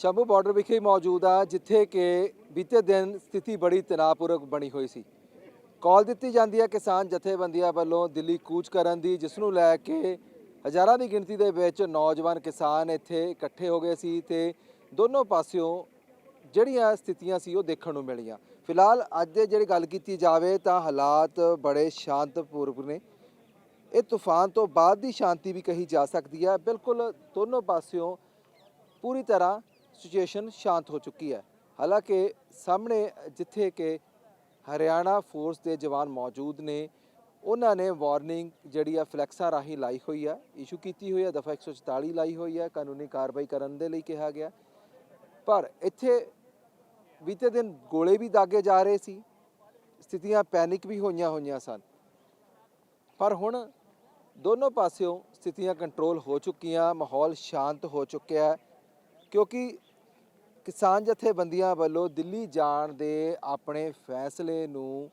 Shambhu border ਵਿਖੇ ਮੌਜੂਦ ਆ, ਜਿੱਥੇ ਕਿ ਬੀਤੇ ਦਿਨ ਸਥਿਤੀ ਬੜੀ ਤਣਾਅਪੂਰਵਕ ਬਣੀ ਹੋਈ ਸੀ। ਕਾਲ ਦਿੱਤੀ ਜਾਂਦੀ ਹੈ ਕਿਸਾਨ ਜਥੇਬੰਦੀਆਂ ਵੱਲੋਂ ਦਿੱਲੀ ਕੂਚ ਕਰਨ ਦੀ, ਜਿਸ ਨੂੰ ਲੈ ਕੇ ਹਜ਼ਾਰਾਂ ਦੀ ਗਿਣਤੀ ਦੇ ਵਿੱਚ ਨੌਜਵਾਨ ਕਿਸਾਨ ਇੱਥੇ ਇਕੱਠੇ ਹੋ ਗਏ ਸੀ ਤੇ ਦੋਨੋਂ ਪਾਸਿਓਂ ਜਿਹੜੀਆਂ ਸਥਿਤੀਆਂ ਸੀ ਉਹ ਦੇਖਣ ਨੂੰ ਮਿਲੀਆਂ। ਫਿਲਹਾਲ ਅੱਜ ਦੇ ਜਿਹੜੀ ਗੱਲ ਕੀਤੀ ਜਾਵੇ ਤਾਂ ਹਾਲਾਤ ਬੜੇ ਸ਼ਾਂਤਪੂਰਵਕ ਨੇ। ਇਹ ਤੂਫਾਨ ਤੋਂ ਬਾਅਦ ਦੀ ਸ਼ਾਂਤੀ ਵੀ ਕਹੀ ਜਾ ਸਕਦੀ ਹੈ ਬਿਲਕੁਲ ਦੋਨੋਂ ਪਾਸਿਓਂ ਪੂਰੀ ਤਰ੍ਹਾਂ ਸਿਚੁਏਸ਼ਨ ਸ਼ਾਂਤ ਹੋ ਚੁੱਕੀ ਹੈ। ਹਾਲਾਂਕਿ ਸਾਹਮਣੇ ਜਿੱਥੇ ਕਿ ਹਰਿਆਣਾ ਫੋਰਸ ਦੇ ਜਵਾਨ ਮੌਜੂਦ ਨੇ, ਉਹਨਾਂ ਨੇ ਵਾਰਨਿੰਗ ਜਿਹੜੀ ਆ ਫਲੈਕਸਾਂ ਰਾਹੀਂ ਲਾਈ ਹੋਈ ਆ, ਇਸ਼ੂ ਕੀਤੀ ਹੋਈ ਆ, ਦਫਾ 144 ਲਾਈ ਹੋਈ ਆ, ਕਾਨੂੰਨੀ ਕਾਰਵਾਈ ਕਰਨ ਦੇ ਲਈ ਕਿਹਾ ਗਿਆ। ਪਰ ਇੱਥੇ ਬੀਤੇ ਦਿਨ ਗੋਲੇ ਵੀ ਦਾਗੇ ਜਾ ਰਹੇ ਸੀ, ਸਥਿਤੀਆਂ ਪੈਨਿਕ ਵੀ ਹੋਈਆਂ ਹੋਈਆਂ ਸਨ। ਪਰ ਹੁਣ ਦੋਨੋਂ ਪਾਸਿਓਂ ਸਥਿਤੀਆਂ ਕੰਟਰੋਲ ਹੋ ਚੁੱਕੀਆਂ, ਮਾਹੌਲ ਸ਼ਾਂਤ ਹੋ ਚੁੱਕਿਆ, ਕਿਉਂਕਿ ਕਿਸਾਨ ਜਥੇਬੰਦੀਆਂ ਵੱਲੋਂ ਦਿੱਲੀ ਜਾਣ ਦੇ ਆਪਣੇ ਫੈਸਲੇ ਨੂੰ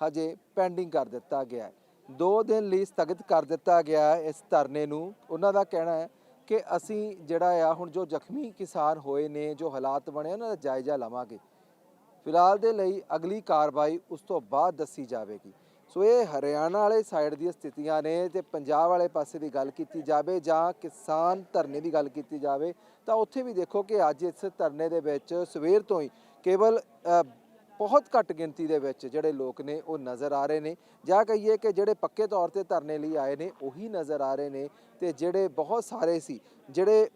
ਹਜੇ ਪੈਂਡਿੰਗ ਕਰ ਦਿੱਤਾ ਗਿਆ ਹੈ। ਦੋ ਦਿਨ ਲਈ ਸਥਗਿਤ ਕਰ ਦਿੱਤਾ ਗਿਆ ਇਸ ਧਰਨੇ ਨੂੰ। ਉਹਨਾਂ ਦਾ ਕਹਿਣਾ ਹੈ ਕਿ ਅਸੀਂ ਜਿਹੜਾ ਆ, ਹੁਣ ਜੋ ਜ਼ਖਮੀ ਕਿਸਾਨ ਹੋਏ ਨੇ, ਜੋ ਹਾਲਾਤ ਬਣੇ, ਉਹਨਾਂ ਦਾ ਜਾਇਜ਼ਾ ਲਵਾਂਗੇ। ਫਿਲਹਾਲ ਦੇ ਲਈ ਅਗਲੀ ਕਾਰਵਾਈ ਉਸ ਤੋਂ ਬਾਅਦ ਦੱਸੀ ਜਾਵੇਗੀ। ਸੋ ਇਹ ਹਰਿਆਣਾ ਵਾਲੇ ਸਾਈਡ ਦੀਆਂ ਸਥਿਤੀਆਂ ਨੇ ਤੇ ਪੰਜਾਬ ਵਾਲੇ ਪਾਸੇ ਦੀ ਗੱਲ ਕੀਤੀ ਜਾਵੇ ਜਾਂ ਕਿਸਾਨ ਧਰਨੇ ਦੀ ਗੱਲ ਕੀਤੀ ਜਾਵੇ, ਤਾਂ ਉੱਥੇ ਵੀ ਦੇਖੋ ਕਿ ਅੱਜ ਇਸ ਧਰਨੇ ਦੇ ਵਿੱਚ ਸਵੇਰ ਤੋਂ ਹੀ ਕੇਵਲ ਬਹੁਤ ਘੱਟ ਗਿਣਤੀ ਦੇ ਵਿੱਚ ਜਿਹੜੇ ਲੋਕ ਨੇ ਉਹ ਨਜ਼ਰ ਆ ਰਹੇ ਨੇ। ਜਾਂ ਕਹੀਏ ਕਿ ਜਿਹੜੇ ਪੱਕੇ ਤੌਰ ਤੇ ਧਰਨੇ ਲਈ ਆਏ ਨੇ, ਉਹੀ ਨਜ਼ਰ ਆ ਰਹੇ ਨੇ ਤੇ ਜਿਹੜੇ ਬਹੁਤ ਸਾਰੇ ਸੀ, ਜਿਹੜੇ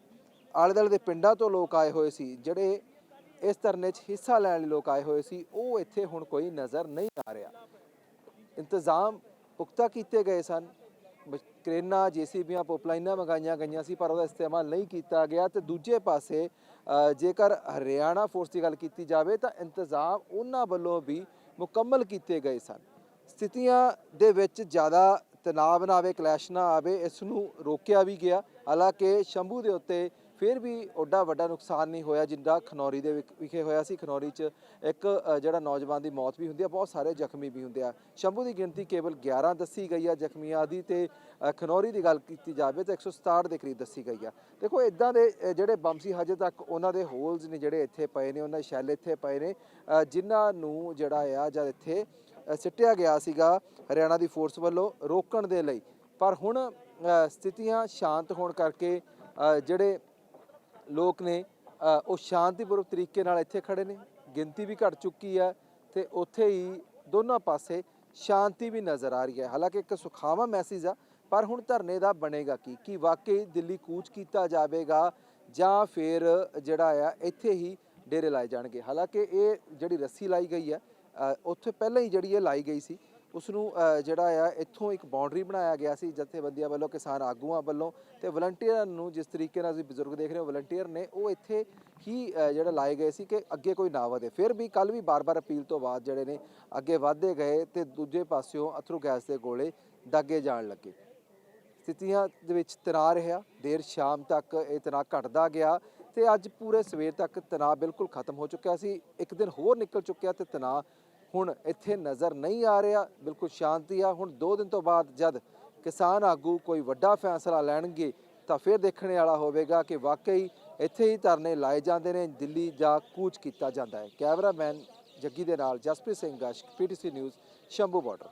ਆਲੇ ਦੁਆਲੇ ਦੇ ਪਿੰਡਾਂ ਤੋਂ ਲੋਕ ਆਏ ਹੋਏ ਸੀ, ਜਿਹੜੇ ਇਸ ਧਰਨੇ 'ਚ ਹਿੱਸਾ ਲੈਣ ਲਈ ਲੋਕ ਆਏ ਹੋਏ ਸੀ, ਉਹ ਇੱਥੇ ਹੁਣ ਕੋਈ ਨਜ਼ਰ ਨਹੀਂ ਆ ਰਿਹਾ। ਇੰਤਜ਼ਾਮ ਪੁਖਤਾ ਕੀਤੇ ਗਏ ਸਨ। ਬ- ਕਰੇਨਾਂ, ਜੀਸੀਬੀਆਂ, ਪੋਪਲਾਈਨਾਂ ਮੰਗਾਈਆਂ ਗਈਆਂ ਸੀ, ਪਰ ਉਹਦਾ ਇਸਤੇਮਾਲ ਨਹੀਂ ਕੀਤਾ ਗਿਆ। ਤੇ ਦੂਜੇ ਪਾਸੇ ਜੇਕਰ ਹਰਿਆਣਾ ਫੋਰਸ ਦੀ ਗੱਲ ਕੀਤੀ ਜਾਵੇ, ਤਾਂ ਇੰਤਜ਼ਾਮ ਉਹਨਾਂ ਵੱਲੋਂ ਵੀ ਮੁਕੰਮਲ ਕੀਤੇ ਗਏ ਸਨ। ਸਥਿਤੀਆਂ ਦੇ ਵਿੱਚ ਜ਼ਿਆਦਾ ਤਣਾਅ ਨਾ ਆਵੇ, ਕਲੈਸ਼ ਨਾ ਆਵੇ, ਇਸ ਨੂੰ ਰੋਕਿਆ ਵੀ ਗਿਆ। ਹਾਲਾਂਕਿ ਸ਼ੰਭੂ ਦੇ ਉੱਤੇ ਫਿਰ ਵੀ ਓਡਾ ਵੱਡਾ ਨੁਕਸਾਨ ਨਹੀਂ ਹੋਇਆ ਜਿੰਦਾ ਖਨੌਰੀ ਦੇ ਵਿਖ- ਵਿਖੇ ਹੋਇਆ ਸੀ। ਖਨੌਰੀ 'ਚ ਇੱਕ ਜਿਹੜਾ ਨੌਜਵਾਨ ਦੀ ਮੌਤ ਵੀ ਹੁੰਦੀ ਆ, ਬਹੁਤ ਸਾਰੇ ਜ਼ਖਮੀ ਵੀ ਹੁੰਦੇ ਆ। ਸ਼ੰਭੂ ਦੀ ਗਿਣਤੀ ਕੇਵਲ 11 ਦੱਸੀ ਗਈ ਆ ਜ਼ਖਮੀਆਂ ਦੀ ਤੇ ਖਨੌਰੀ ਦੀ ਗੱਲ ਕੀਤੀ ਜਾਵੇ ਤਾਂ 167 ਦੇ ਕਰੀਬ ਦੱਸੀ ਗਈ ਆ। ਦੇਖੋ ਇਦਾਂ ਦੇ ਜਿਹੜੇ ਬੰਬ ਸੀ, ਹਜੇ ਤੱਕ ਉਹਨਾਂ ਦੇ ਹੋਲਸ ਨੇ ਜਿਹੜੇ ਇੱਥੇ ਪਏ ਨੇ, ਉਹਨਾਂ ਦੇ ਸ਼ੈਲ ਇੱਥੇ ਪਏ ਨੇ ਜਿਨ੍ਹਾਂ ਨੂੰ ਜਿਹੜਾ ਆ, ਜਦ ਇੱਥੇ ਸਿੱਟਿਆ ਗਿਆ ਸੀਗਾ ਹਰਿਆਣਾ ਦੀ ਫੋਰਸ ਵੱਲੋਂ ਰੋਕਣ ਦੇ ਲਈ। ਪਰ ਹੁਣ ਸਥਿਤੀਆਂ ਸ਼ਾਂਤ ਹੋਣ ਕਰਕੇ ਜਿਹੜੇ ਲੋਕ ਨੇ ਉਹ ਸ਼ਾਂਤੀਪੂਰਵਕ ਤਰੀਕੇ ਨਾਲ ਇੱਥੇ ਖੜੇ ਨੇ, ਗਿਣਤੀ ਵੀ ਘਟ ਚੁੱਕੀ ਹੈ ਤੇ ਉੱਥੇ ਹੀ ਦੋਨਾਂ ਪਾਸੇ ਸ਼ਾਂਤੀ ਵੀ ਨਜ਼ਰ ਆ ਰਹੀ ਹੈ। ਹਾਲਾਂਕਿ ਇੱਕ ਸੁਖਾਵਾ ਮੈਸੇਜ ਆ, ਪਰ ਹੁਣ ਧਰਨੇ ਦਾ ਬਣੇਗਾ ਕੀ? ਕੀ ਵਾਕਈ ਦਿੱਲੀ ਕੂਚ ਕੀਤਾ ਜਾਵੇਗਾ ਜਾਂ ਫਿਰ ਜਿਹੜਾ ਆ, ਇੱਥੇ ਹੀ ਡੇਰੇ ਲਾਏ ਜਾਣਗੇ? ਹਾਲਾਂਕਿ ਇਹ ਜਿਹੜੀ ਰੱਸੀ ਲਾਈ ਗਈ ਹੈ ਉੱਥੇ ਪਹਿਲਾਂ ਹੀ ਜਿਹੜੀ ਇਹ ਲਾਈ ਗਈ ਸੀ ਉਸ ਨੂੰ ਜਿਹੜਾ ਆ ਇੱਥੋਂ ਇੱਕ ਬਾਉਂਡਰੀ ਬਣਾਇਆ ਗਿਆ ਸੀ ਜਥੇਬੰਦੀਆਂ ਵੱਲੋਂ ਕਿਸਾਨ ਆਗੂਆਂ ਵੱਲੋਂ ਤੇ ਵਲੰਟੀਅਰਾਂ ਨੂੰ ਜਿਸ ਤਰੀਕੇ ਨਾਲ ਤੁਸੀਂ ਬਜ਼ੁਰਗ ਦੇਖ ਰਹੇ ਹੋ ਵਲੰਟੀਅਰ ਨੇ ਉਹ ਇੱਥੇ ਹੀ ਅ, ਜਿਹੜਾ ਲਾਏ ਗਏ ਸੀ ਕਿ ਅੱਗੇ ਕੋਈ ਨਾ ਵਧੇ। ਫਿਰ ਵੀ ਕੱਲ ਵੀ ਬਾਰ-ਬਾਰ ਅਪੀਲ ਤੋਂ ਬਾਅਦ ਜਿਹੜੇ ਨੇ ਅੱਗੇ ਵਧਦੇ ਗਏ ਤੇ ਦੂਜੇ ਪਾਸਿਓਂ ਅਥਰੂ ਗੈਸ ਦੇ ਗੋਲੇ ਦਾਗੇ ਜਾਣ ਲੱਗੇ। ਸਥਿਤੀਆਂ ਦੇ ਵਿੱਚ ਤਣਾਅ ਰਿਹਾ ਦੇਰ ਸ਼ਾਮ ਤੱਕ ਇਹ ਤਣਾਅ ਘਟਦਾ ਗਿਆ ਤੇ ਅੱਜ ਪੂਰੇ ਸਵੇਰ ਤੱਕ ਤਣਾਅ ਬਿਲਕੁਲ ਖਤਮ ਹੋ ਚੁੱਕਿਆ ਸੀ। ਇੱਕ ਦਿਨ ਹੋਰ ਨਿਕਲ ਚੁੱਕਿਆ ਤੇ ਤਣਾਅ ਹੁਣ ਇੱਥੇ ਨਜ਼ਰ ਨਹੀਂ ਆ ਰਿਹਾ, ਬਿਲਕੁਲ ਸ਼ਾਂਤੀ ਆ। ਹੁਣ 2 ਦਿਨ ਤੋਂ ਬਾਅਦ ਜਦ ਕਿਸਾਨ ਆਗੂ ਕੋਈ ਵੱਡਾ ਫੈਸਲਾ ਲੈਣਗੇ, ਤਾਂ ਫਿਰ ਦੇਖਣੇ ਵਾਲਾ ਹੋਵੇਗਾ ਕਿ ਵਾਕਈ ਇੱਥੇ ਹੀ ਧਰਨੇ ਲਾਏ ਜਾਂਦੇ ਨੇ, ਦਿੱਲੀ ਜਾਂ ਕੂਚ ਕੀਤਾ ਜਾਂਦਾ ਹੈ। ਕੈਮਰਾਮੈਨ ਜੱਗੀ ਦੇ ਨਾਲ ਜਸਪ੍ਰੀਤ ਸਿੰਘ ਗਸ਼ ਪੀਟੀਸੀ ਨਿਊਜ਼, ਸ਼ੰਭੂ ਬਾਰਡਰ।